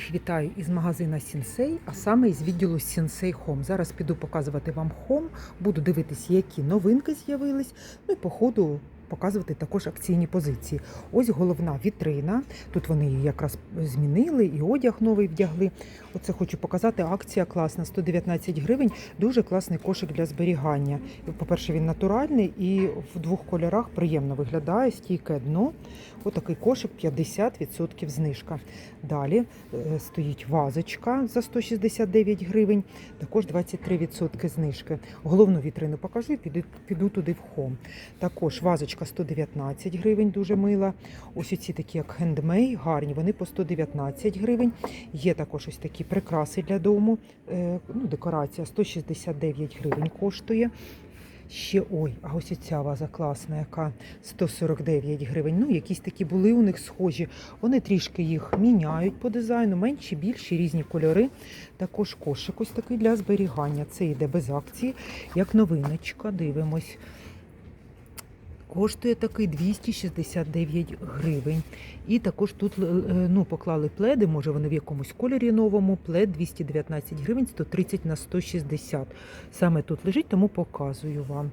Всіх Вітаю із магазина Сінсей, а саме із відділу Сінсей Хом. Зараз піду показувати вам хом, буду дивитися, які новинки з'явились. Ну і по ходу показувати також акційні позиції. Ось головна вітрина. Тут вони її якраз змінили, і одяг новий вдягли. Оце хочу показати. Акція класна, 119 гривень. Дуже класний кошик для зберігання. По-перше, він натуральний і в двох кольорах приємно виглядає. Стійке дно. Отакий кошик 50% знижка. Далі е, стоїть вазочка за 169 гривень, також 23% знижки. Головну вітрину покажу піду, туди в хом. Також вазочка 119 гривень, дуже мила. Ось оці такі, як хендмей, гарні, вони по 119 гривень. Є також ось такі прикраси для дому. е, Ну, декорація 169 гривень коштує. Ще ой, а ось ця ваза класна, яка 149 гривень. Ну, якісь такі були у них схожі. Вони трішки їх міняють по дизайну, менші, більші, різні кольори. Також кошик ось такий для зберігання. Це йде без акції, як новиночка. Дивимось. Коштує такий 269 гривень. І також тут е, ну, поклали пледи, може вони в якомусь кольорі новому. Плед 219 гривень, 130 на 160. Саме тут лежить, тому показую вам.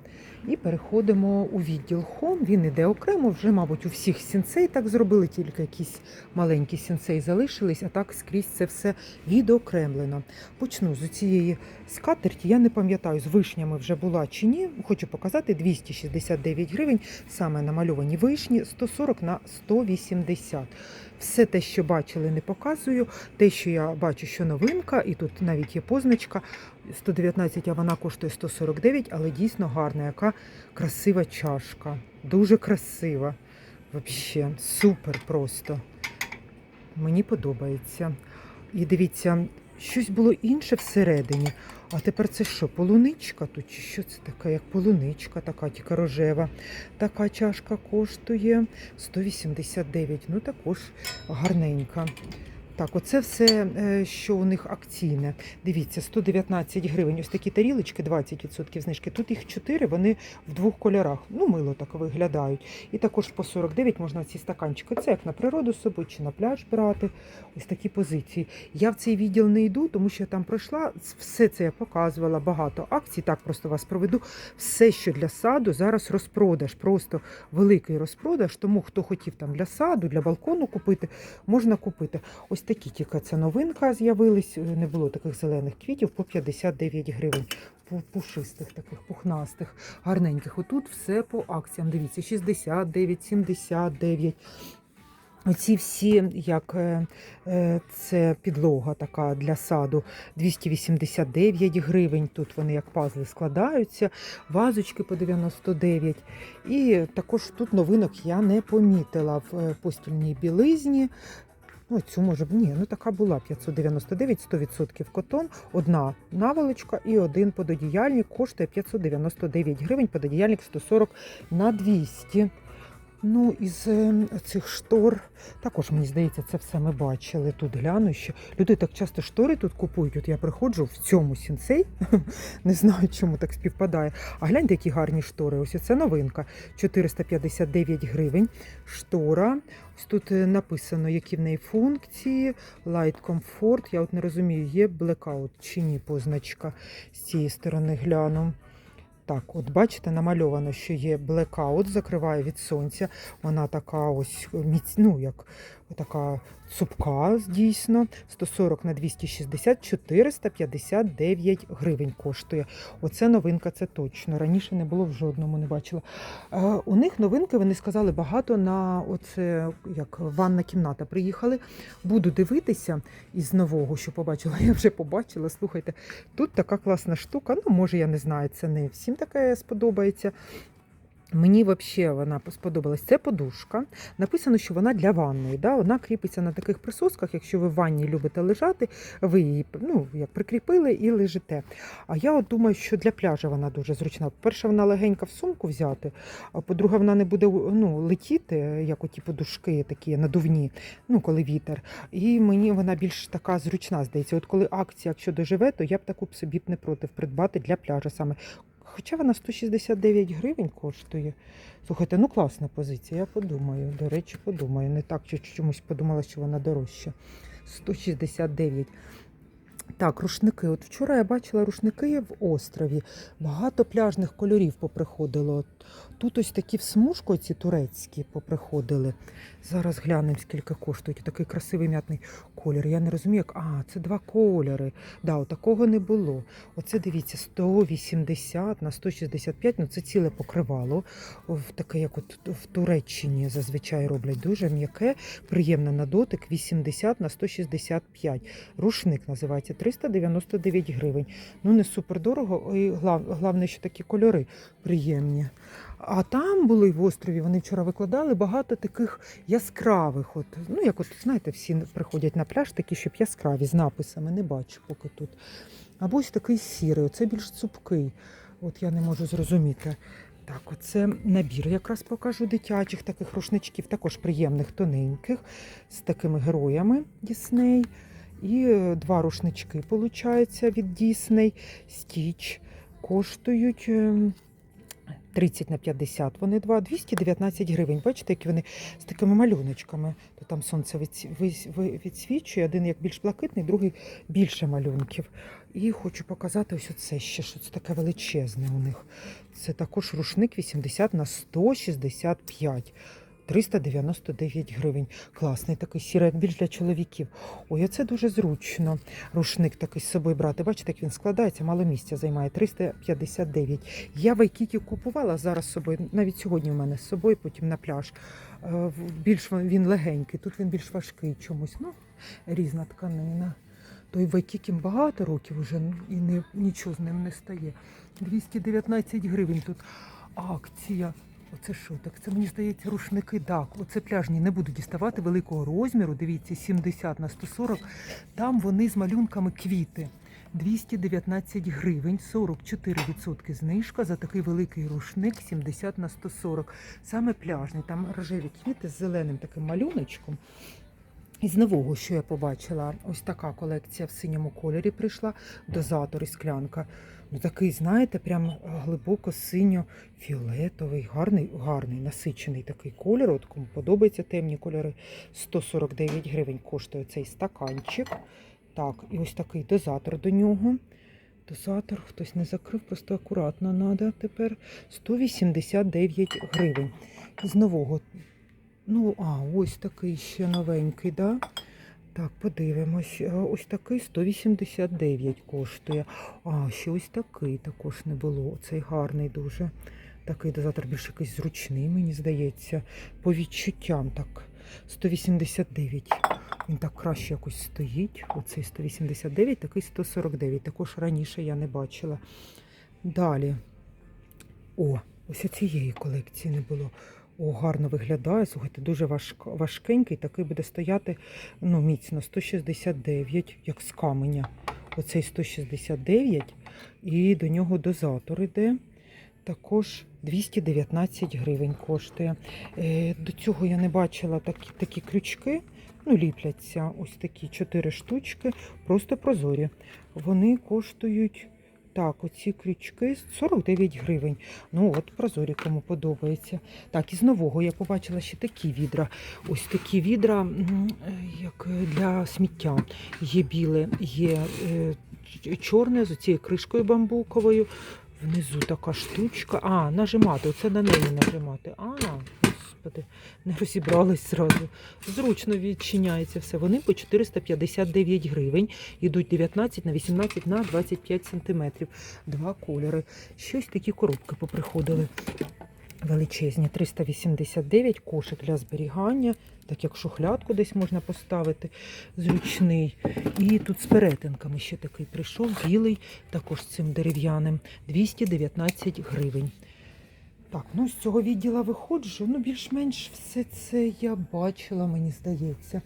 І переходимо у відділ Home. Він іде окремо, вже, мабуть, у всіх сінцей так зробили, тільки якісь маленькі сінцей залишились, а так скрізь це все відокремлено. Почну з цієї скатерті. Я не пам'ятаю, з вишнями вже була чи ні. Хочу показати 269 гривень, саме намальовані вишні, 140 на 180. Все те, що бачили, не показую. Те, що я бачу, що новинка, і тут навіть є позначка 119, а вона коштує 149, але дійсно гарна, яка красива чашка. Дуже красива. Взагалі, супер просто. Мені подобається. І дивіться, щось було інше всередині. А тепер це що, полуничка тут? Чи що це таке, як полуничка, така тільки рожева. Така чашка коштує 189. Ну також гарненька. Так, оце все, е, що у них акційне. Дивіться, 119 гривень. Ось такі тарілочки, 20% знижки. Тут їх 4, вони в двох кольорах. Ну, мило так виглядають. І також по 49 можна ці стаканчики. Це як на природу з собою чи на пляж брати. Ось такі позиції. Я в цей відділ не йду, тому що я там пройшла. Все це я показувала, багато акцій. Так просто вас проведу. Все, що для саду, зараз розпродаж. Просто великий розпродаж. Тому хто хотів там для саду, для балкону купити, можна купити. Ось такі тільки це новинка з'явились. Не було таких зелених квітів по 59 гривень. Пу- Пушистих, таких пухнастих, гарненьких. Отут все по акціям. Дивіться, 69, 79. Оці всі, як е, е, це підлога така для саду, 289 гривень. Тут вони як пазли складаються, вазочки по 99. І також тут новинок я не помітила в е, постільній білизні. Ну, цю може б- ні, ну така була 599, 100% котон, одна наволочка і один пододіяльник коштує 599 гривень, пододіяльник 140 на 200. Ну, із е, цих штор, також мені здається, це все ми бачили. Тут гляну, що люди так часто штори тут купують. От я приходжу в цьому сінцей, не знаю, чому так співпадає. А гляньте, які гарні штори. Ось це новинка. 459 гривень. Штора. Ось тут е, написано, які в неї функції. Light Comfort. Я от не розумію, є Blackout чи ні позначка з цієї сторони гляну. Так, от бачите, намальовано, що є блекаут, закриває від сонця. Вона така ось міць, ну, як така цупка, дійсно. 140 на 260, 459 гривень коштує. Оце новинка, це точно. Раніше не було в жодному, не бачила. Е, у них новинки, вони сказали, багато на оце, як ванна кімната. Приїхали. Буду дивитися із нового, що побачила. Я вже побачила. Слухайте, Тут така класна штука. Ну, може, я не знаю, це не всім таке сподобається. Мені взагалі вона сподобалась. Це подушка. Написано, що вона для ванної. Да? Вона кріпиться на таких присосках. Якщо ви в ванні любите лежати, ви її ну, як прикріпили і лежите. А я от думаю, що для пляжа вона дуже зручна. По-перше, вона легенька в сумку взяти, а по-друге, вона не буде ну, летіти, як оті подушки такі надувні, ну, коли вітер. І мені вона більш така зручна, здається. От коли акція, якщо доживе, то я б таку собі б не проти придбати для пляжа саме. Хоча вона 169 гривень коштує. Слухайте, ну класна позиція, я подумаю. До речі, подумаю. Не так, чи чомусь подумала, що вона дорожча. 169. Так, рушники. От вчора я бачила рушники в острові. Багато пляжних кольорів поприходило. Тут ось такі в смужку, ці турецькі поприходили. Зараз глянемо, скільки коштують. Такий красивий м'ятний колір. Я не розумію, як. А, це два кольори. Да, такого не було. Оце дивіться, 180 на 165, ну це ціле покривало. В таке, як от в Туреччині зазвичай роблять. Дуже м'яке, приємне на дотик. 80 на 165. Рушник називається 399 гривень. Ну не супер дорого, і головне, що такі кольори приємні. А там були в острові, вони вчора викладали багато таких яскравих. От, ну, як от, знаєте, всі приходять на пляж, такі, щоб яскраві, з написами, не бачу поки тут. Або ось такий сірий, оце більш цупкий. От я не можу зрозуміти. Так, оце набір якраз покажу дитячих таких рушничків, також приємних, тоненьких, з такими героями Дісней. І е, два рушнички, виходить, від Дісней. Стіч коштують. Ем, 30 на 50, вони два, 219 гривень. Бачите, які вони з такими малюночками. То там сонце відсвічує, один як більш блакитний, другий більше малюнків. І хочу показати ось оце ще, що це таке величезне у них. Це також рушник 80 на 165. 399 гривень. Класний такий сірий, більш для чоловіків. Ой, оце дуже зручно. Рушник такий з собою брати. Бачите, як він складається, мало місця займає 359. Я в Айкіті купувала зараз з собою, навіть сьогодні у мене з собою, потім на пляж. Е, Більш він легенький, тут він більш важкий чомусь. Ну, різна тканина. Той Вайкікі багато років вже і не, нічого з ним не стає. 219 гривень тут акція. Оце що так? Це мені здається рушники. Так, оце пляжні не буду діставати великого розміру. Дивіться, 70 на 140. Там вони з малюнками квіти. 219 гривень, 44% знижка за такий великий рушник 70 на 140. Саме пляжний, там рожеві квіти з зеленим таким малюночком. Із нового, що я побачила, ось така колекція в синьому кольорі прийшла, дозатор і склянка. Ну, такий, знаєте, прям глибоко синьо-фіолетовий, гарний, гарний, насичений такий колір. От кому подобаються темні кольори. 149 гривень коштує цей стаканчик. Так, і ось такий дозатор до нього. Дозатор хтось не закрив, просто акуратно треба тепер. 189 гривень. З нового Ну, а, ось такий ще новенький, да? Так, подивимось. Е, Ось такий 189 коштує. А, ще ось такий також не було. Цей гарний дуже. Такий дозатор більш якийсь зручний, мені здається. По відчуттям так. 189. Він так краще якось стоїть. Оцей 189, такий 149. Також раніше я не бачила. Далі. О, ось цієї колекції не було. О, гарно виглядає. Слухайте, дуже важк, важкенький, такий буде стояти ну, міцно 169, як з каменя. Оцей 169, і до нього дозатор іде. Також 219 гривень коштує. Е, до цього я не бачила такі, такі крючки. Ну, ліпляться ось такі 4 штучки, просто прозорі. Вони коштують так, оці крючки 49 гривень. Ну от прозорі, кому подобається. Так, із нового я побачила ще такі відра. Ось такі відра, як для сміття. Є біле, є е, чорне з цією кришкою бамбуковою. Внизу така штучка. А, нажимати. Оце на неї нажимати. А, господи, не розібрались зразу. Зручно відчиняється все. Вони по 459 гривень. Ідуть 19 на 18 на 25 сантиметрів. Два кольори. Щось такі коробки поприходили. Величезні 389 кошик для зберігання, так як шухлядку десь можна поставити, зручний. І тут з перетинками ще такий прийшов, білий, також з цим дерев'яним, 219 гривень. Так, ну з цього відділа виходжу. Ну, більш-менш все це я бачила, мені здається.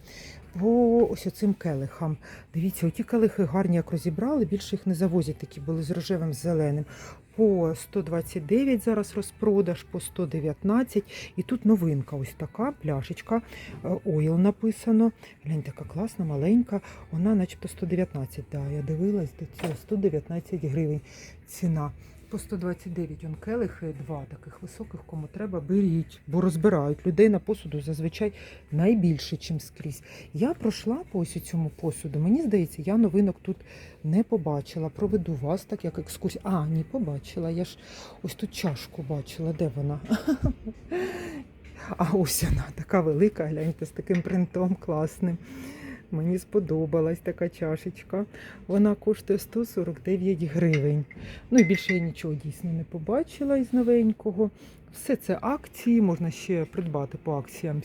По ось оцим келихам. Дивіться, оті келихи гарні, як розібрали, більше їх не завозять, такі були з рожевим, зеленим. По 129 зараз розпродаж, по 119. І тут новинка, ось така пляшечка. е, Ойл написано. Глянь, така класна, маленька. Вона начебто 119. Да, я дивилась до цього 119 гривень ціна. По 129 он келихи, два таких високих, кому треба, беріть, бо розбирають. Людей на посуду зазвичай найбільше, ніж скрізь. Я пройшла по ось цьому посуду. Мені здається, я новинок тут не побачила. Проведу вас так, як екскурсію. А, ні, побачила. Я ж ось тут чашку бачила. Де вона? А ось вона така велика, гляньте, з таким принтом класним. Мені сподобалась така чашечка. Вона коштує 149 гривень. Ну і більше я нічого дійсно не побачила із новенького. Все це акції, можна ще придбати по акціям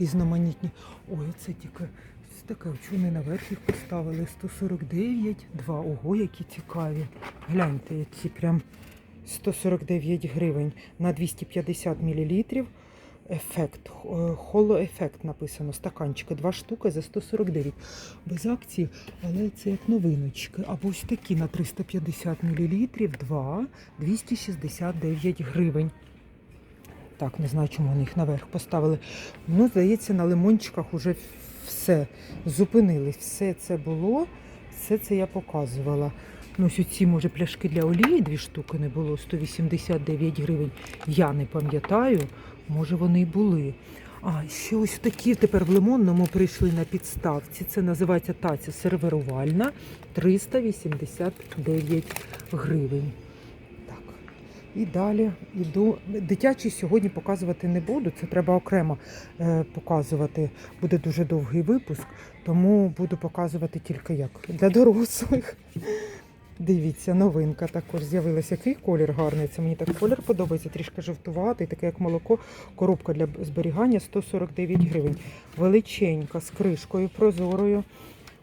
різноманітні. Ой, це тільки ось таке, вони наверх їх поставили. 149, два. Ого, які цікаві. Гляньте, які прям 149 гривень на 250 мл. Ефект, холоефект написано, стаканчики, два штуки за 149. Без акції, але це як новиночки. Або ось такі на 350 мл, два, 269 гривень. Так, не знаю, чому вони їх наверх поставили. Ну, здається, на лимончиках уже все зупинились. Все це було, все це я показувала. Ну, ось ці, може, пляшки для олії, дві штуки не було, 189 гривень. Я не пам'ятаю, може вони й були. А, ще ось такі тепер в лимонному прийшли на підставці. Це називається таця сервірувальна 389 гривень. Так. І далі йду. Дитячі сьогодні показувати не буду. Це треба окремо е, показувати. Буде дуже довгий випуск, тому буду показувати тільки як для дорослих. Дивіться, новинка також з'явилася. Який колір гарний. Це мені так колір подобається, трішки жовтуватий, таке як молоко. Коробка для зберігання 149 гривень. Величенька з кришкою прозорою.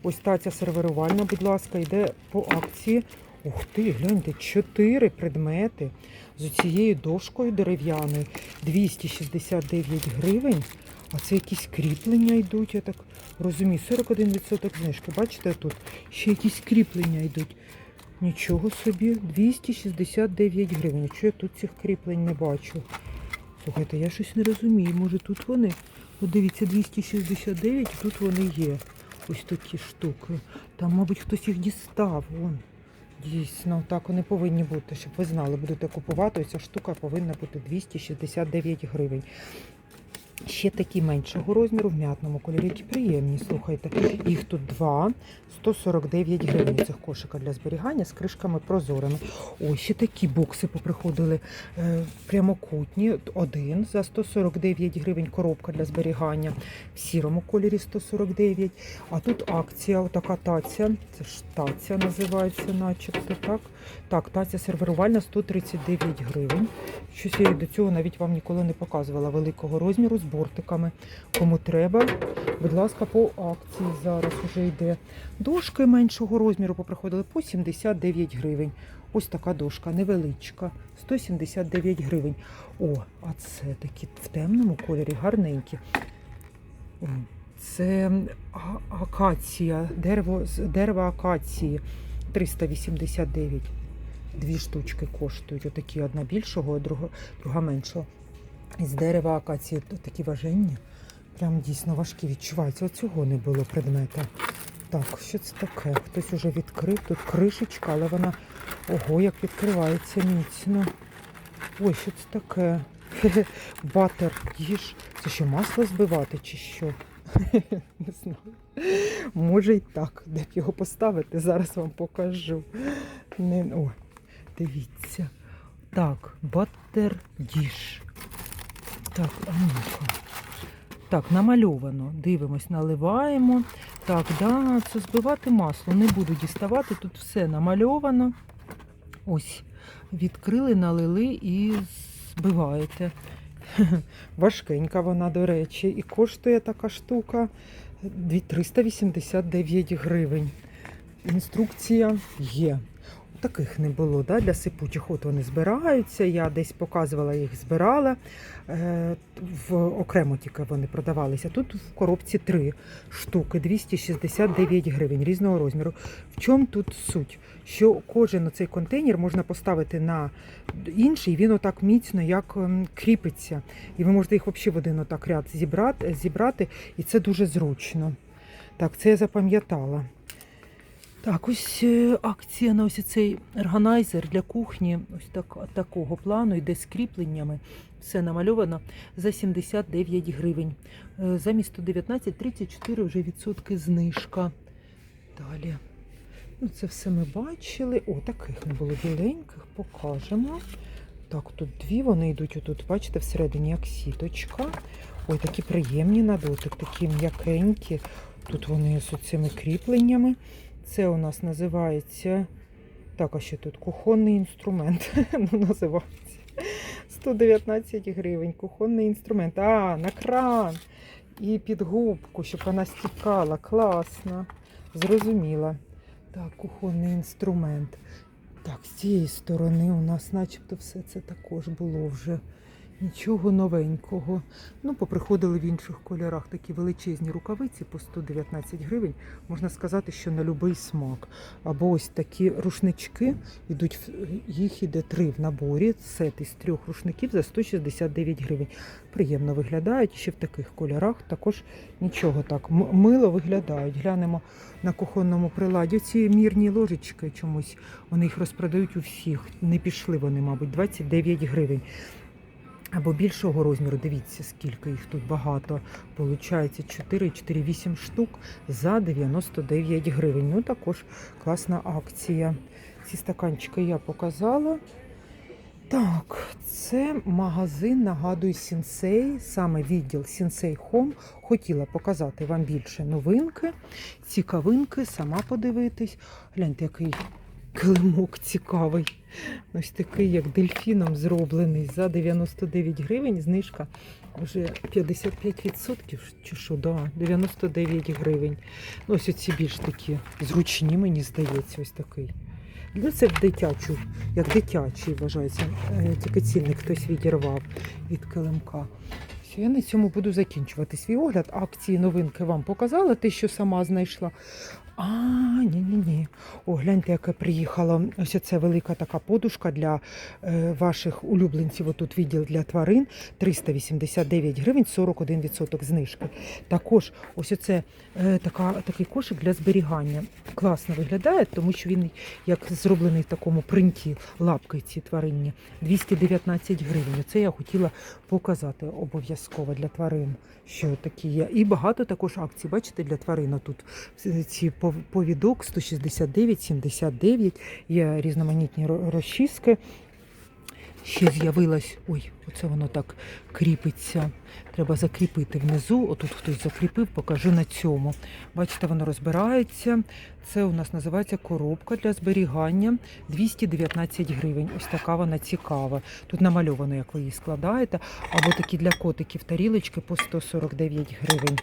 Ось таця сервірувальна, будь ласка, йде по акції. Ух ти, гляньте, чотири предмети з цією дошкою дерев'яною 269 гривень. А це якісь кріплення йдуть, я так розумію. 41% знижки. Бачите тут? Ще якісь кріплення йдуть. Нічого собі, 269 гривень. Якщо я тут цих кріплень не бачу. Слухайте, я щось не розумію. Може тут вони? От дивіться, 269, і тут вони є. Ось такі штуки. Там, мабуть, хтось їх дістав. Вон. Дійсно, так вони повинні бути, щоб ви знали, будете купувати. Ця штука повинна бути 269 гривень. Ще такі меншого розміру в м'ятному кольорі, які приємні, слухайте. Їх тут два, 149 гривень цих кошика для зберігання з кришками прозорими. Ой, ще такі бокси поприходили е, прямокутні. Один за 149 гривень коробка для зберігання в сірому кольорі 149. А тут акція, отака таця. Це ж таця називається, начебто так. Так, таця сервірувальна 139 гривень. Щось я до цього навіть вам ніколи не показувала великого розміру бортиками. Кому треба, будь ласка, по акції зараз вже йде. Дошки меншого розміру поприходили по 79 гривень. Ось така дошка невеличка, 179 гривень. О, а це такі в темному кольорі, гарненькі. Це акація, дерево з акації 389. Дві штучки коштують. Отакі одна більшого, друга, друга меншого. Із дерева акації такі важенні. Прям дійсно важкі відчуваються. Оцього не було предмета. Так, що це таке? Хтось уже відкрив. Тут кришечка, але вона ого, як відкривається міцно. Ой, що це таке? Батер їж. Це що масло збивати чи що? Не знаю. Може й так. Де б його поставити, зараз вам покажу. Не... О, дивіться. Так, батер діж. Так, ну-ка. Так, намальовано. Дивимось, наливаємо. Так, да, це збивати масло. Не буду діставати. Тут все намальовано. Ось, відкрили, налили і збиваєте. Важкенька вона, до речі, і коштує така штука 389 гривень. Інструкція є. Таких не було да, для сипучих. От вони збираються. Я десь показувала їх, збирала. Е, в окремо тільки вони продавалися. Тут в коробці три штуки, 269 гривень різного розміру. В чому тут суть? Що кожен цей контейнер можна поставити на інший, він отак міцно як ем, кріпиться. І ви можете їх взагалі в один отак ряд зібрати, зібрати, і це дуже зручно. Так, це я запам'ятала. Так, ось е, акція на ось цей органайзер для кухні, ось так, такого плану, йде з кріпленнями. Все намальовано за 79 гривень. Е, Замість 119 34 вже відсотки знижка. Далі. Ну, це все ми бачили. О, таких не було біленьких, покажемо. Так, тут дві вони йдуть отут, бачите, всередині як сіточка. Ой, такі приємні на дотик, такі м'якенькі. Тут вони з цими кріпленнями. Це у нас називається. Так, а що тут? Кухонний інструмент. ну, називається. 119 гривень. Кухонний інструмент. А, на кран. І під губку, щоб вона стікала. Класно. Зрозуміла. Так, кухонний інструмент. Так, з цієї сторони у нас начебто все це також було вже. Нічого новенького. Ну, поприходили в інших кольорах такі величезні рукавиці по 119 гривень. Можна сказати, що на будь-який смак. Або ось такі рушнички, ідуть, їх іде три в наборі. Сет із трьох рушників за 169 гривень. Приємно виглядають. Ще в таких кольорах також нічого так. Мило виглядають. Глянемо на кухонному приладі. Ці мірні ложечки чомусь вони їх розпродають у всіх. Не пішли вони, мабуть, 29 гривень. Або більшого розміру, дивіться, скільки їх тут багато. Получається 4, 4, 8 штук за 99 гривень. Ну, також класна акція. Ці стаканчики я показала. Так, це магазин, нагадую, Сінсей, саме відділ Сінсей Home. Хотіла показати вам більше новинки, цікавинки, сама подивитись. Гляньте, який килимок цікавий. Ось такий, як дельфіном зроблений за 99 гривень. Знижка вже 55% чи що, да, 99 гривень. Ну, ось ці більш такі зручні, мені здається, ось такий. Ну, це в дитячу, як дитячий вважається. Е, Тільки цінник хтось відірвав від килимка. Я на цьому буду закінчувати свій огляд. Акції новинки вам показала, те, що сама знайшла. А, ні-ні-ні. О, гляньте, яка приїхала. Ось це велика така подушка для е, ваших улюбленців. Отут відділ для тварин 389 гривень, 41% знижки. Також ось оце е, така, такий кошик для зберігання. Класно виглядає, тому що він як зроблений в такому принті лапки ці тваринні. 219 гривень. Це я хотіла показати обов'язково для тварин, що такі є. І багато також акцій, бачите, для тварин. Тут ці пов- повідок 169, 79, є різноманітні ро- розчіски. Ще з'явилась, ой, оце воно так кріпиться. Треба закріпити внизу. Отут хтось закріпив, покажу на цьому. Бачите, воно розбирається. Це у нас називається коробка для зберігання 219 гривень. Ось така вона цікава. Тут намальовано, як ви її складаєте. Або такі для котиків тарілочки по 149 гривень.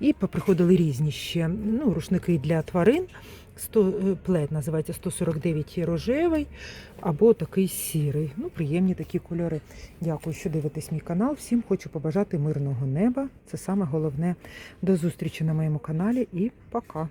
І поприходили різні ще ну, рушники для тварин. 100, е, плед називається 149 є рожевий або такий сірий. Ну, приємні такі кольори. Дякую, що дивитесь мій канал. Всім хочу побажати мирного неба. Це саме головне. До зустрічі на моєму каналі і пока.